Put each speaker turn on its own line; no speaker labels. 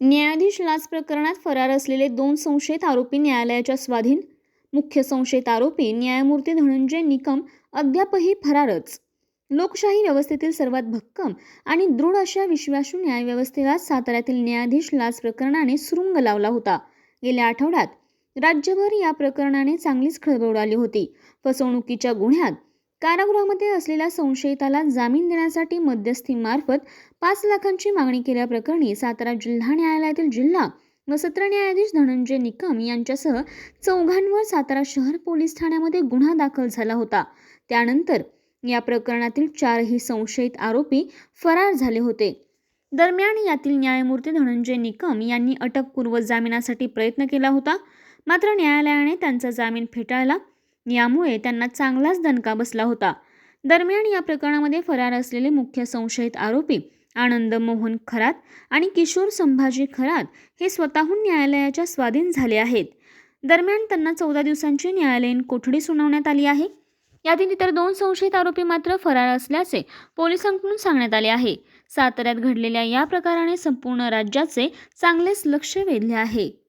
न्यायाधीश लाच प्रकरणात फरार असलेले दोन संशयित आरोपी न्यायालयाच्या स्वाधीन. मुख्य संशयित आरोपी न्यायमूर्ती धनंजय निकम अद्यापही फरारच. लोकशाही व्यवस्थेतील सर्वात भक्कम आणि दृढ अशा विश्वासू न्यायव्यवस्थेला साताऱ्यातील न्यायाधीश लाच प्रकरणाने सुरुंग लावला होता. गेल्या आठवड्यात राज्यभर या प्रकरणाने चांगलीच खळबळ उडाली होती. फसवणुकीच्या गुन्ह्यात कारागृहामध्ये असलेल्या संशयिताला जामीन देण्यासाठी मध्यस्थीमार्फत पाच लाखांची मागणी केल्याप्रकरणी सातारा जिल्हा न्यायालयातील जिल्हा व सत्र न्यायाधीश धनंजय निकम यांच्यासह चौघांवर सातारा शहर पोलीस ठाण्यामध्ये गुन्हा दाखल झाला होता. त्यानंतर या प्रकरणातील चारही संशयित आरोपी फरार झाले होते. दरम्यान यातील न्यायमूर्ती धनंजय निकम यांनी अटकपूर्व जामिनासाठी प्रयत्न केला होता. मात्र न्यायालयाने त्यांचा जामीन फेटाळला. यामुळे त्यांना चांगलाच दणका बसला होता. दरम्यान या प्रकरणामध्ये फरार असलेले मुख्य संशयित आरोपी आनंद मोहन खरात आणि किशोर संभाजी खरात हे स्वतःहून न्यायालयाच्या स्वाधीन झाले आहेत. दरम्यान त्यांना चौदा दिवसांची न्यायालयीन कोठडी सुनावण्यात आली आहे. यातील इतर दोन संशयित आरोपी मात्र फरार असल्याचे पोलिसांकडून सांगण्यात आले आहे. साताऱ्यात घडलेल्या या प्रकाराने संपूर्ण राज्याचे चांगलेच लक्ष वेधले आहे.